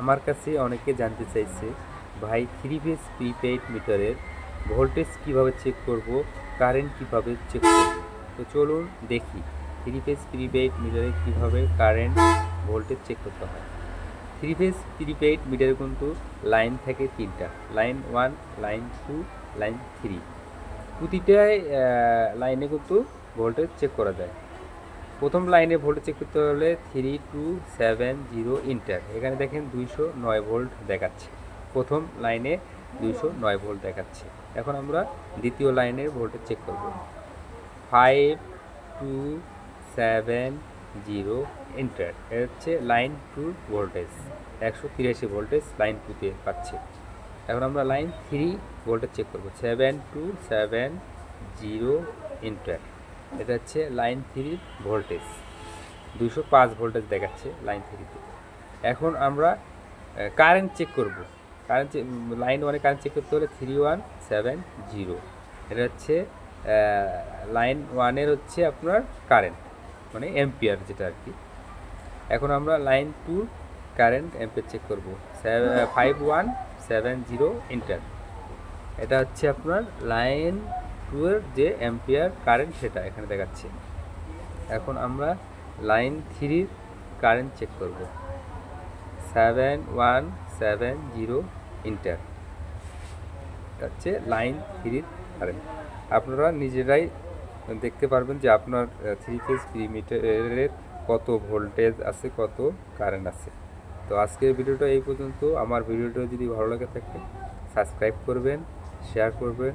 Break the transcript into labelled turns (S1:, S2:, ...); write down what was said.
S1: আমার কাছে অনেকে জানতে চাইছে, ভাই থ্রি ফেজ প্রিপেইড মিটারের ভোল্টেজ কীভাবে চেক করব কারেন্ট কীভাবে চেক করব? তো চলুন দেখি থ্রি ফেজ প্রিপেইড মিটারে কীভাবে কারেন্ট ভোল্টেজ চেক করতে হয়? থ্রি ফেজ প্রিপেইড মিটারে কিন্তু লাইন থাকে তিনটা line one line two line three প্রতিটায় লাইনে কিন্তু ভোল্টেজ চেক করা যায়। প্রথম লাইনে ভোল্টেজ চেক করতে হলে three two seven zero enter এখানে দেখেন দুইশো নয় ভোল্ট দেখাচ্ছে। প্রথম লাইনে দুইশো নয় ভোল্ট দেখাচ্ছে। এখন আমরা দ্বিতীয় লাইনের ভোল্টেজ চেক করব। Five two seven zero enter এ হচ্ছে লাইন টু ভোল্টেজ। একশো তিরাশি ভোল্টেজ লাইন টুতে পাচ্ছে। এখন আমরা লাইন থ্রি ভোল্টেজ চেক করব। Seven two seven zero enter এটা হচ্ছে লাইন থ্রি ভোল্টেজ। দুশো পাঁচ ভোল্টেজ দেখাচ্ছে লাইন থ্রিতে। এখন আমরা কারেন্ট চেক করব। কারেন্ট লাইন ওয়ানে কারেন্ট চেক করতে হলে থ্রি ওয়ান সেভেন জিরো এটা হচ্ছে লাইন ওয়ানের হচ্ছে আপনার কারেন্ট মানে এম্পিয়ার যেটা আর কি। এখন আমরা line two current ampere check করব। Five one seven zero enter এটা হচ্ছে আপনার লাইন টু এর যে অ্যাম্পিয়ার কারেন্ট সেটা এখানে দেখাচ্ছে। এখন আমরা লাইন থ্রির কারেন্ট চেক করব। Seven one seven zero enter হচ্ছে লাইন থ্রির কারেন্ট আপনারা নিজেরাই দেখতে পারবেন যে আপনার থ্রি ফেজ মিটারের কত ভোল্টেজ আছে, কত কারেন্ট আছে। তো আজকের ভিডিওটা এই পর্যন্ত। আমার ভিডিওটা যদি ভালো লাগে থাকে সাবস্ক্রাইব করবেন শেয়ার করবেন।